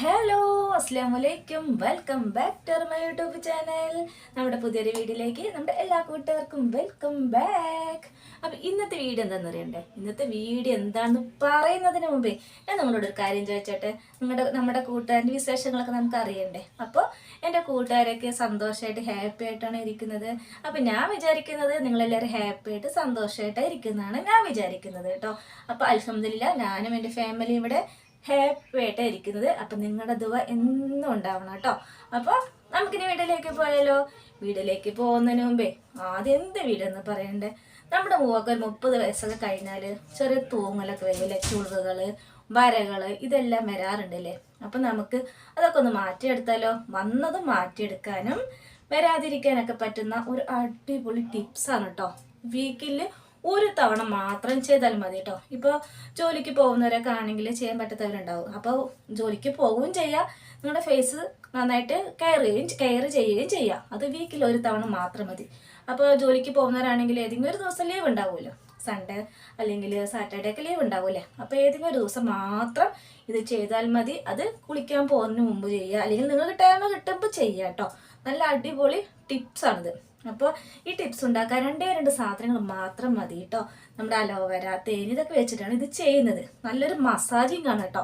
Hello അസ്സാം വലൈക്കും welcome back to my YouTube channel. നമ്മുടെ പുതിയൊരു വീഡിയോയിലേക്ക് നമ്മുടെ എല്ലാ കൂട്ടുകാർക്കും വെൽക്കം ബാക്ക്. അപ്പം ഇന്നത്തെ വീഡിയോ എന്താണെന്ന് അറിയണ്ടേ? ഇന്നത്തെ വീഡിയോ എന്താണെന്ന് പറയുന്നതിന് മുമ്പേ ഞാൻ നിങ്ങളോട് ഒരു കാര്യം ചോദിച്ചോട്ടെ? നിങ്ങളുടെ നമ്മുടെ കൂട്ടുകാരന്റെ വിശേഷങ്ങളൊക്കെ നമുക്ക് അറിയണ്ടേ? അപ്പോൾ എന്റെ കൂട്ടുകാരൊക്കെ സന്തോഷമായിട്ട് ഹാപ്പി ആയിട്ടാണ് ഇരിക്കുന്നത്. അപ്പം ഞാൻ വിചാരിക്കുന്നത് നിങ്ങളെല്ലാവരും ഹാപ്പി ആയിട്ട് സന്തോഷമായിട്ടാണ് ഇരിക്കുന്നതാണ് ഞാൻ വിചാരിക്കുന്നത് കേട്ടോ. അപ്പോൾ അൽഹംദുലില്ല ഞാനും എന്റെ ഫാമിലി ഇവിടെ ഹാപ്പി ആയിട്ടാണ് ഇരിക്കുന്നത്. അപ്പം നിങ്ങളുടെ ദുവ എന്നും ഉണ്ടാവണം കേട്ടോ. അപ്പോൾ നമുക്കിനി വീട്ടിലേക്ക് പോയാലോ? വീട്ടിലേക്ക് പോകുന്നതിന് മുമ്പേ ആദ്യം എന്ത് വീടെന്ന് പറയണ്ടേ? നമ്മുടെ മൂവൊക്കെ ഒരു മുപ്പത് വയസ്സൊക്കെ കഴിഞ്ഞാൽ ചെറിയ തൂങ്ങലൊക്കെ വരില്ലേ ചുളുകൾ വരകൾ ഇതെല്ലാം വരാറുണ്ടല്ലേ? അപ്പം നമുക്ക് അതൊക്കെ ഒന്ന് മാറ്റിയെടുത്താലോ? വന്നത് മാറ്റിയെടുക്കാനും വരാതിരിക്കാനൊക്കെ പറ്റുന്ന ഒരു അടിപൊളി ടിപ്സാണ് കേട്ടോ. വീക്കിൽ ഒരു തവണ മാത്രം ചെയ്താൽ മതി കേട്ടോ. ഇപ്പോൾ ജോലിക്ക് പോകുന്നവരൊക്കെ ആണെങ്കിൽ ചെയ്യാൻ പറ്റാത്തവരുണ്ടാവും. അപ്പോൾ ജോലിക്ക് പോവുകയും ചെയ്യുക നിങ്ങളുടെ ഫേസ് നന്നായിട്ട് കെയർ ചെയ്യുകയും കെയർ ചെയ്യുകയും ചെയ്യുക അത് വീക്കിൽ ഒരു തവണ മാത്രം മതി. അപ്പോൾ ജോലിക്ക് പോകുന്നവരാണെങ്കിൽ ഏതെങ്കിലും ഒരു ദിവസം ലീവ് ഉണ്ടാവുമല്ലോ. സൺഡേ അല്ലെങ്കിൽ സാറ്റർഡേ ഒക്കെ ലീവ് ഉണ്ടാവില്ലേ അപ്പോൾ ഏതെങ്കിലും ഒരു ദിവസം മാത്രം ഇത് ചെയ്താൽ മതി. അത് കുളിക്കാൻ പോകുന്നതിന് മുമ്പ് ചെയ്യുക. അല്ലെങ്കിൽ നിങ്ങൾക്ക് ടൈം കിട്ടുമ്പോൾ ചെയ്യുക കേട്ടോ. നല്ല അടിപൊളി ടിപ്സാണിത് അപ്പോൾ ഈ ടിപ്സ് ഉണ്ടാക്കാൻ രണ്ടേ രണ്ട് സാധനങ്ങൾ മാത്രം മതി കേട്ടോ നമ്മുടെ അലോവേര തേൻ ഇതൊക്കെ വെച്ചിട്ടാണ് ഇത് ചെയ്യുന്നത്. നല്ലൊരു മസാജിങ് ആണ് കേട്ടോ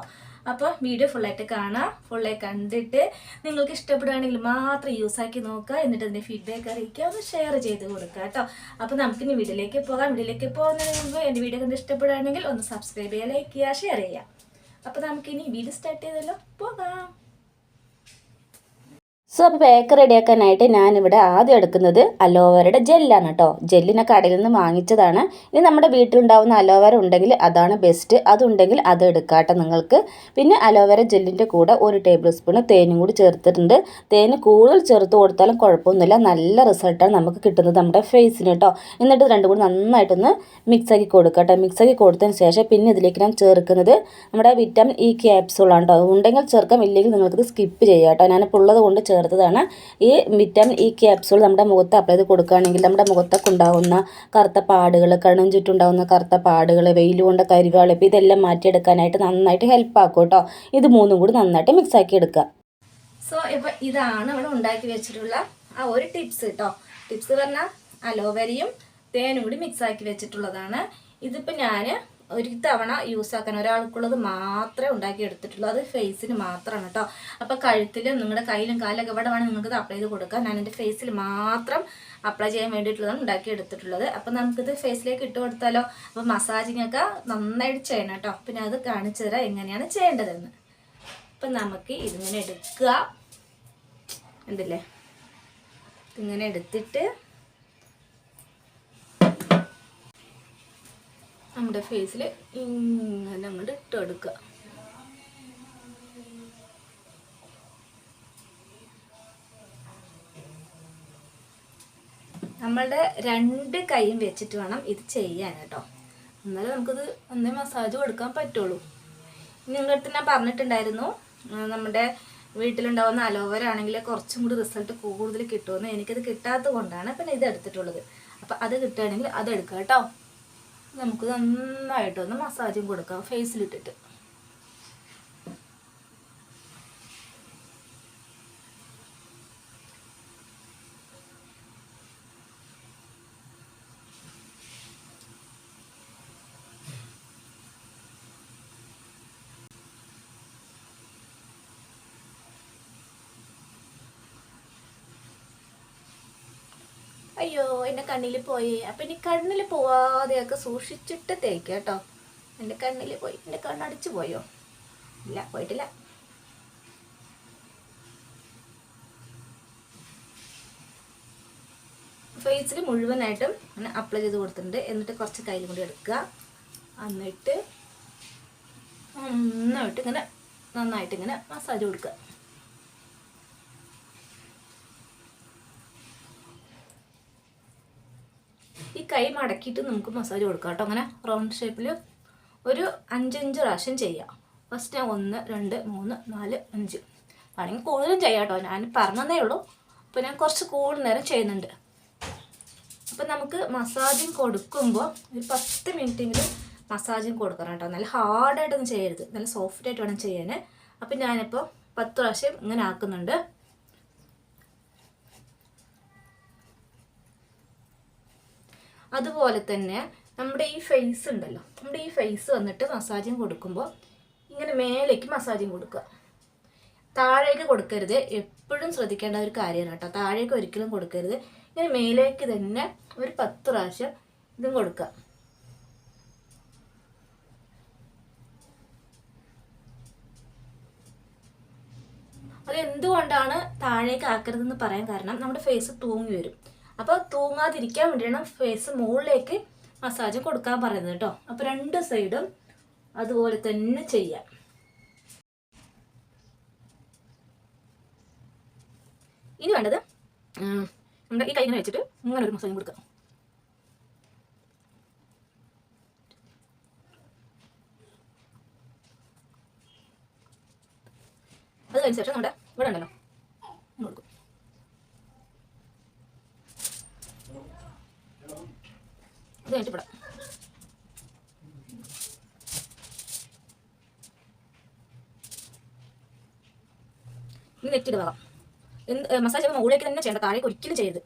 അപ്പോൾ വീഡിയോ ഫുള്ളായിട്ട് കാണാം. ഫുള്ളായി കണ്ടിട്ട് നിങ്ങൾക്ക് ഇഷ്ടപ്പെടുകയാണെങ്കിൽ മാത്രം യൂസ് ആക്കി നോക്കുക. എന്നിട്ട് അതിന്റെ ഫീഡ്ബാക്ക് അറിയിക്കുക. ഒന്ന് ഷെയർ ചെയ്ത് കൊടുക്കുക കേട്ടോ അപ്പോൾ നമുക്കിനി വീഡിയോയിലേക്ക് പോകാം. വീഡിയോയിലേക്ക് പോകുന്നതിന് മുമ്പ് എന്റെ വീഡിയോ കണ്ട് ഇഷ്ടപ്പെടുകയാണെങ്കിൽ ഒന്ന് സബ്സ്ക്രൈബ് ചെയ്യുക ലൈക്ക് ചെയ്യുക ഷെയർ ചെയ്യുക. അപ്പോൾ നമുക്കിനി വീഡിയോ സ്റ്റാർട്ട് ചെയ്തല്ലോ. പോകാം. സോ അപ്പോൾ പേക്ക് റെഡിയാക്കാനായിട്ട് ഞാനിവിടെ ആദ്യം എടുക്കുന്നത് അലോവേരയുടെ ജെല്ലാണ് കേട്ടോ ജെല്ലിനെ കടയിൽ നിന്ന് വാങ്ങിച്ചതാണ്. ഇനി നമ്മുടെ വീട്ടിലുണ്ടാവുന്ന അലോവേര ഉണ്ടെങ്കിൽ അതാണ് ബെസ്റ്റ് അതുണ്ടെങ്കിൽ അത് എടുക്കാട്ടോ നിങ്ങൾക്ക്. പിന്നെ അലോവേര ജെല്ലിന്റെ കൂടെ ഒരു ടേബിൾ സ്പൂൺ തേനും കൂടി ചേർത്തിട്ടുണ്ട്. തേന് കൂടുതൽ ചേർത്ത് കൊടുത്താലും കുഴപ്പമൊന്നുമില്ല. നല്ല റിസൾട്ടാണ് നമുക്ക് കിട്ടുന്നത് നമ്മുടെ ഫേസിന് കേട്ടോ എന്നിട്ട് രണ്ടും കൂടി നന്നായിട്ടൊന്ന് മിക്സാക്കി കൊടുക്കുക കേട്ടോ മിക്സാക്കി കൊടുത്തതിന് ശേഷം പിന്നെ ഇതിലേക്ക് ഞാൻ ചേർക്കുന്നത് നമ്മുടെ വിറ്റാമിൻ ഇ ക്യാപ്സൂളാണ് കേട്ടോ ഉണ്ടെങ്കിൽ ചേർക്കാം. ഇല്ലെങ്കിൽ നിങ്ങൾക്ക് സ്കിപ്പ് ചെയ്യാം കേട്ടോ ഞാനിപ്പോൾ ഉള്ളത് കൊണ്ട് ചേർത്തതാണ് ഈ വിറ്റാമിൻ ഈ ക്യാപ്സൂൾ നമ്മുടെ മുഖത്ത് അപ്ലൈ ചെയ്ത് കൊടുക്കുകയാണെങ്കിൽ നമ്മുടെ മുഖത്തൊക്കെ ഉണ്ടാകുന്ന കറുത്ത പാടുകൾ കണ്ണും ചുറ്റുണ്ടാകുന്ന കറുത്ത പാടുകൾ വെയിൽ കൊണ്ട് കരിവാളിപ്പ് ഇതെല്ലാം മാറ്റിയെടുക്കാനായിട്ട് നന്നായിട്ട് ഹെൽപ്പ് ആക്കും കേട്ടോ. ഇത് മൂന്നും കൂടി നന്നായിട്ട് മിക്സ് ആക്കി എടുക്കുക. സോ ഇപ്പൊ ഇതാണ് ഇവിടെ ഉണ്ടാക്കി വെച്ചിട്ടുള്ള ആ ഒരു ടിപ്സ് കേട്ടോ. ടിപ്സ് പറഞ്ഞാൽ അലോവേരയും തേനും കൂടി മിക്സ് ആക്കി വെച്ചിട്ടുള്ളതാണ്. ഇതിപ്പോൾ ഞാൻ ഒരു തവണ യൂസ് ആക്കാൻ ഒരാൾക്കുള്ളത് മാത്രമേ ഉണ്ടാക്കി എടുത്തിട്ടുള്ളൂ അത് ഫേസിന് മാത്രമാണ് കേട്ടോ അപ്പോൾ കഴുത്തിലും നിങ്ങളുടെ കയ്യിലും കാലിലൊക്കെ ഇവിടെ വേണം നിങ്ങൾക്ക് അപ്ലൈ ചെയ്ത് കൊടുക്കാം ഞാൻ എന്റെ ഫേസിൽ മാത്രം അപ്ലൈ ചെയ്യാൻ വേണ്ടിയിട്ടുള്ളതാണ് ഉണ്ടാക്കി എടുത്തിട്ടുള്ളത് അപ്പോൾ നമുക്കിത് ഫേസിലേക്ക് ഇട്ട് കൊടുത്താലോ? അപ്പോൾ മസാജിങ് ഒക്കെ നന്നായിട്ട് ചെയ്യണം കേട്ടോ പിന്നെ അത് കാണിച്ചു തരാം എങ്ങനെയാണ് ചെയ്യേണ്ടതെന്ന്. അപ്പം നമുക്ക് ഇതിങ്ങനെ എടുക്കുക. എന്തല്ലേ ഇങ്ങനെ എടുത്തിട്ട് നമ്മുടെ ഫേസിൽ ഇങ്ങനെ അങ്ങോട്ട് ഇട്ടെടുക്കുക നമ്മളുടെ രണ്ട് കൈയും വെച്ചിട്ട് വേണം ഇത് ചെയ്യാൻ കേട്ടോ. എന്നാലേ നമുക്കിത് ഒന്നേ മസാജ് കൊടുക്കാൻ പറ്റുള്ളൂ. നിങ്ങളുടെ അടുത്ത് ഞാൻ പറഞ്ഞിട്ടുണ്ടായിരുന്നു നമ്മുടെ വീട്ടിലുണ്ടാവുന്ന അലോവര ആണെങ്കിൽ കുറച്ചും കൂടി റിസൾട്ട് കൂടുതൽ കിട്ടുമെന്ന് എനിക്കത് കിട്ടാത്തത് കൊണ്ടാണ് പിന്നെ ഇത് എടുത്തിട്ടുള്ളത്. അപ്പം അത് കിട്ടുകയാണെങ്കിൽ അത് എടുക്കാം കേട്ടോ. നമുക്ക് നന്നായിട്ടൊന്ന് മസാജും കൊടുക്കാം ഫേസിലിട്ടിട്ട് അയ്യോ എന്റെ കണ്ണിൽ പോയി. അപ്പം ഇനി കണ്ണിൽ പോവാതെയൊക്കെ സൂക്ഷിച്ചിട്ട് തേക്കുക കേട്ടോ. എന്റെ കണ്ണിൽ പോയി. എന്റെ കണ്ണടിച്ചു പോയോ? ഇല്ല പോയിട്ടില്ല. ഫേസിൽ മുഴുവനായിട്ടും അങ്ങനെ അപ്ലൈ ചെയ്ത് കൊടുത്തിട്ടുണ്ട്. എന്നിട്ട് കുറച്ച് കയ്യിൽ കൂടി എടുക്കുക. എന്നിട്ട് നന്നായിട്ട് ഇങ്ങനെ നന്നായിട്ട് ഇങ്ങനെ മസാജ് കൊടുക്കുക. കൈ മടക്കിയിട്ട് നമുക്ക് മസാജ് കൊടുക്കാം കേട്ടോ. അങ്ങനെ റൗണ്ട് ഷേപ്പിൽ ഒരു അഞ്ചഞ്ച് പ്രാവശ്യം ചെയ്യാം. ഫസ്റ്റ് ഞാൻ ഒന്ന് രണ്ട് മൂന്ന് നാല് അഞ്ച്. വേണമെങ്കിൽ കൂടുതലും ചെയ്യാം കേട്ടോ. ഞാൻ പറഞ്ഞതേ ഉള്ളൂ. അപ്പോൾ ഞാൻ കുറച്ച് കൂടുതൽ നേരം ചെയ്യുന്നുണ്ട്. അപ്പം നമുക്ക് മസാജിങ് കൊടുക്കുമ്പോൾ ഒരു പത്ത് മിനിറ്റെങ്കിലും മസാജിങ് കൊടുക്കണം കേട്ടോ. നല്ല ഹാർഡായിട്ടൊന്നും ചെയ്യരുത്. നല്ല സോഫ്റ്റായിട്ട് വേണം ചെയ്യാൻ അപ്പം ഞാനിപ്പോൾ പത്ത് പ്രാവശ്യം ഇങ്ങനെ ആക്കുന്നുണ്ട്. അതുപോലെ തന്നെ നമ്മുടെ ഈ ഫേസ് ഉണ്ടല്ലോ. നമ്മുടെ ഈ ഫേസ് വന്നിട്ട് മസാജിങ് കൊടുക്കുമ്പോൾ ഇങ്ങനെ മേലേക്ക് മസാജിങ് കൊടുക്കുക. താഴേക്ക് കൊടുക്കരുത്. എപ്പോഴും ശ്രദ്ധിക്കേണ്ട ഒരു കാര്യമാണ് കേട്ടോ. താഴേക്ക് ഒരിക്കലും കൊടുക്കരുത്. ഇങ്ങനെ മേലേക്ക് തന്നെ ഒരു പത്ത് പ്രാവശ്യം ഇതും കൊടുക്കുക. അത് എന്തുകൊണ്ടാണ് താഴേക്ക് ആക്കരുതെന്ന് പറയാൻ കാരണം നമ്മുടെ ഫേസ് തൂങ്ങി വരും. അപ്പോൾ തൂങ്ങാതിരിക്കാൻ വേണ്ടിയാണ് ഫേസ് മുകളിലേക്ക് മസാജ് കൊടുക്കാൻ പറയുന്നത് കേട്ടോ. അപ്പോൾ രണ്ട് സൈഡും അതുപോലെ തന്നെ ചെയ്യാം. ഇനി വേണ്ടത് നമ്മുടെ ഈ കൈ വെച്ചിട്ട് ഇങ്ങനെ ഒരു മസാജ് കൊടുക്കാം അത് കഴിഞ്ഞ ശേഷം നമ്മുടെ ഇവിടെ ഉണ്ടല്ലോ ഇങ്ങനെ കൊടുക്കും ഇത് കഴിഞ്ഞിട്ട് ഇവിടെ ഇനി നെറ്റിയുടെ മസാജ് ചെയ്യുമ്പോൾ മുകളിലേക്ക് തന്നെ ചെയ്യേണ്ട താഴേക്ക് ഒരിക്കലും ചെയ്യരുത്.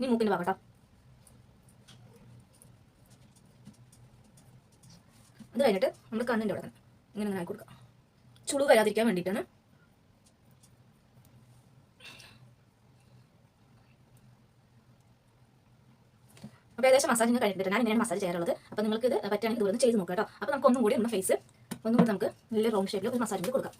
ഇനി മൂക്കിന്റെ കേട്ടോ അത് കഴിഞ്ഞിട്ട് നമ്മൾ കണ്ണിന്റെ അവിടെ ഇങ്ങനെ അങ്ങനെ കൊടുക്കുക കൊടുക്കാം. ചുളു വരാതിരിക്കാൻ വേണ്ടിയിട്ടാണ്. അപ്പോൾ ഏകദേശം മസാജിന് കഴിഞ്ഞിട്ട് ഞാൻ ഇങ്ങനെയാണ് മസാജ് ചെയ്യാറുള്ളത്. അപ്പോൾ നിങ്ങൾക്ക് ഇത് പറ്റുകയാണെങ്കിൽ ഇതുപോലെ ചെയ്ത് നോക്കാം കേട്ടോ. അപ്പോൾ നമുക്ക് ഒന്നും കൂടി നമ്മുടെ ഫേസ് ഒന്നും കൂടി നമുക്ക് വലിയ റൗണ്ട് ഷേപ്പിൽ ഒരു മസാജ് കൂടി കൊടുക്കാം.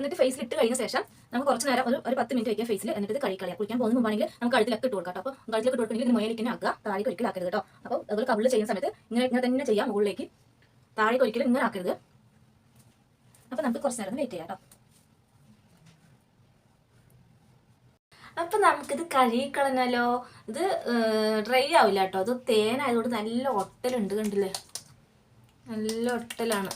എന്നിട്ട് ഫേസിൽ ഇട്ട് കഴിഞ്ഞ ശേഷം നമുക്ക് കുറച്ച് നേരം ഒരു ഒരു പത്ത് മിനിറ്റ് വയ്ക്കുക ഫേസിൽ എന്നിട്ട് ഇത് കഴുകളയാം കുളിക്കാൻ പോകുന്ന മുമ്പാണെങ്കിൽ നമുക്ക് കഴുത്തിലൊക്കെ ഇട്ട് കൊടുക്കാം അപ്പോൾ കഴുത്തിലൊക്കെ ഇട്ട് കൊടുക്കണമെങ്കിൽ മുകളിലേക്ക് ആക്കുക. താഴേക്ക് ആക്കരുത് കേട്ടോ. അപ്പോൾ അതുപോലെ കവിൾ ചെയ്യുന്ന സമയത്ത് ഇങ്ങനെ ഇങ്ങനെ തന്നെ ചെയ്യാം. മുകളിലേക്ക് താഴേക്ക് ഒരിക്കലും ഇങ്ങനെ ആക്കരുത്. അപ്പോൾ നമുക്ക് കുറച്ച് നേരം വെയിറ്റ് ചെയ്യാം കേട്ടോ. അപ്പൊ നമുക്കിത് കഴുകിക്കളഞ്ഞാലോ? ഇത് ഡ്രൈ ആവില്ല കേട്ടോ. അത് തേനായതുകൊണ്ട് നല്ല ഒട്ടലുണ്ട് കണ്ടില്ലേ? നല്ല ഒട്ടലാണ്.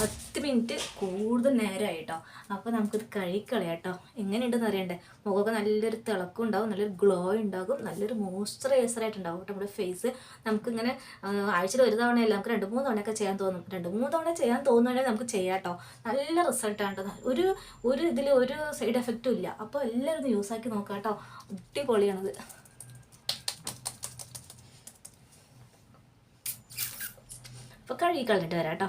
പത്ത് മിനിറ്റ് കൂടുതൽ നേരമായി കേട്ടോ അപ്പോൾ നമുക്കിത് കഴിക്കളയാട്ടോ കേട്ടോ എങ്ങനെയുണ്ടെന്ന് അറിയണ്ടേ? മുഖമൊക്കെ നല്ലൊരു തിളക്കം ഉണ്ടാവും നല്ലൊരു ഗ്ലോ ഉണ്ടാകും നല്ലൊരു മോയ്സ്ചറൈസർ ആയിട്ടുണ്ടാവും കേട്ടോ നമ്മുടെ ഫേസ് നമുക്കിങ്ങനെ ആഴ്ചയിൽ ഒരു തവണയല്ല നമുക്ക് രണ്ട് മൂന്ന് തവണയൊക്കെ ചെയ്യാൻ തോന്നും. രണ്ട് മൂന്ന് തവണ ചെയ്യാൻ തോന്നുകയാണെങ്കിൽ നമുക്ക് ചെയ്യാം നല്ല റിസൾട്ടാണ് ഒരു ഒരു ഇതിൽ ഒരു സൈഡ് എഫക്റ്റും ഇല്ല. അപ്പോൾ എല്ലാവരും യൂസ് ആക്കി നോക്കാം കേട്ടോ അടിപൊളിയാണത്. അപ്പോൾ കഴുകി കളഞ്ഞിട്ട് വരാം കേട്ടോ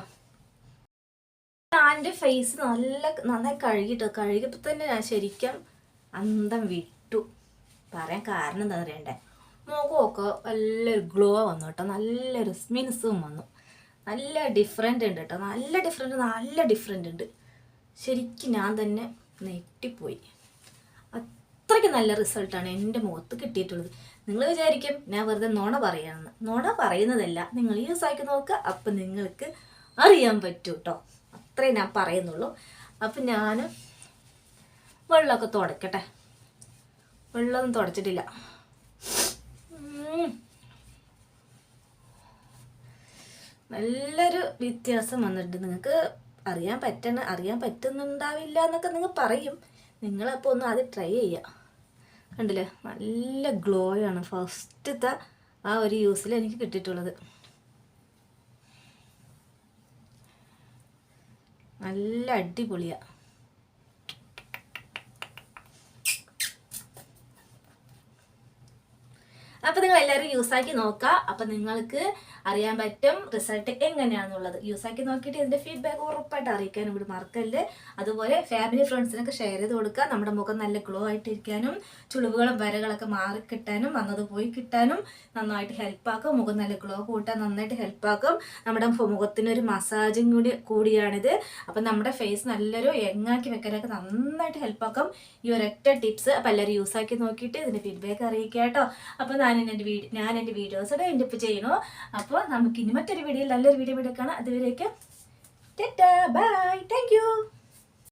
ഫേസ് നല്ല നന്നായി കഴുകിട്ടോ? കഴുകിയപ്പോൾ തന്നെ ഞാൻ ശരിക്കും അന്തം വിട്ടു. പറയാൻ കാരണം എന്താ അറിയണ്ടേ? മുഖമൊക്കെ നല്ലൊരു ഗ്ലോ വന്നു കേട്ടോ. നല്ലൊരു സ്മിൻസും വന്നു. നല്ല ഡിഫറെന്റ് ഉണ്ട് കേട്ടോ. നല്ല ഡിഫറെന്റ് നല്ല ഡിഫറെന്റ് ഉണ്ട്. ശരിക്കും ഞാൻ തന്നെ നെറ്റിപ്പോയി അത്രയ്ക്ക് നല്ല റിസൾട്ടാണ് എന്റെ മുഖത്ത് കിട്ടിയിട്ടുള്ളത്. നിങ്ങൾ വിചാരിക്കും ഞാൻ വെറുതെ നുണ പറയാമെന്ന് നുണ പറയുന്നതല്ല. നിങ്ങൾ യൂസ് ആക്കി നോക്കുക അപ്പം നിങ്ങൾക്ക് അറിയാൻ പറ്റൂ കേട്ടോ അത്രേ ഞാൻ പറയുന്നുള്ളൂ. അപ്പം ഞാൻ വെള്ളമൊക്കെ തുടക്കട്ടെ. വെള്ളമൊന്നും തുടച്ചിട്ടില്ല. നല്ലൊരു വ്യത്യാസം വന്നിട്ടുണ്ട്. നിങ്ങൾക്ക് അറിയാൻ പറ്റണ അറിയാൻ പറ്റുന്നുണ്ടാവില്ല എന്നൊക്കെ നിങ്ങൾ പറയും. നിങ്ങളപ്പോൾ ഒന്ന് ആദ്യം ട്രൈ ചെയ്യുക കണ്ടില്ലേ? നല്ല ഗ്ലോ ആണ്. ഫസ്റ്റത്തെ ആ ഒരു യൂസിൽ എനിക്ക് കിട്ടിയിട്ടുള്ളത്. നല്ല അടിപൊളിയാ. അപ്പൊ നിങ്ങൾ എല്ലാവരും യൂസ് ആക്കി നോക്കുക അപ്പൊ നിങ്ങൾക്ക് അറിയാൻ പറ്റും റിസൾട്ട് എങ്ങനെയാണെന്നുള്ളത് യൂസ് ആക്കി നോക്കിയിട്ട് ഇതിന്റെ ഫീഡ്ബാക്ക് ഉറപ്പായിട്ട് അറിയിക്കാനും കൂടി മറക്കല്ല്. അതുപോലെ ഫാമിലി ഫ്രണ്ട്സിനൊക്കെ ഷെയർ ചെയ്ത് കൊടുക്കുക നമ്മുടെ മുഖം നല്ല ഗ്ലോ ആയിട്ടിരിക്കാനും ചുളിവുകളും വരകളൊക്കെ മാറി കിട്ടാനും വന്നത് പോയി കിട്ടാനും നന്നായിട്ട് ഹെൽപ്പാക്കും മുഖം നല്ല ഗ്ലോ കൂട്ടാൻ നന്നായിട്ട് ഹെൽപ്പാക്കും നമ്മുടെ മുഖത്തിനൊരു മസാജും കൂടി കൂടിയാണിത്. അപ്പം നമ്മുടെ ഫേസ് നല്ലൊരു യങ്ങാക്കി വെക്കാനൊക്കെ നന്നായിട്ട് ഹെൽപ്പാക്കും ഈ ഒരൊറ്റ ടിപ്സ് അപ്പം എല്ലാവരും യൂസ് ആക്കി നോക്കിയിട്ട് ഇതിന്റെ ഫീഡ്ബാക്ക് അറിയിക്കുക കേട്ടോ അപ്പോൾ ഞാൻ എന്റെ വീഡിയോ ഞാൻ എന്റെ വീഡിയോസ് എന്റെ ഇപ്പ് ചെയ്യണു അപ്പോൾ നമുക്ക് ഇനി മറ്റൊരു വീഡിയോ നല്ലൊരു വീഡിയോ എടുക്കണം. കാണാം അതുവരേക്കും ബൈ താങ്ക് യു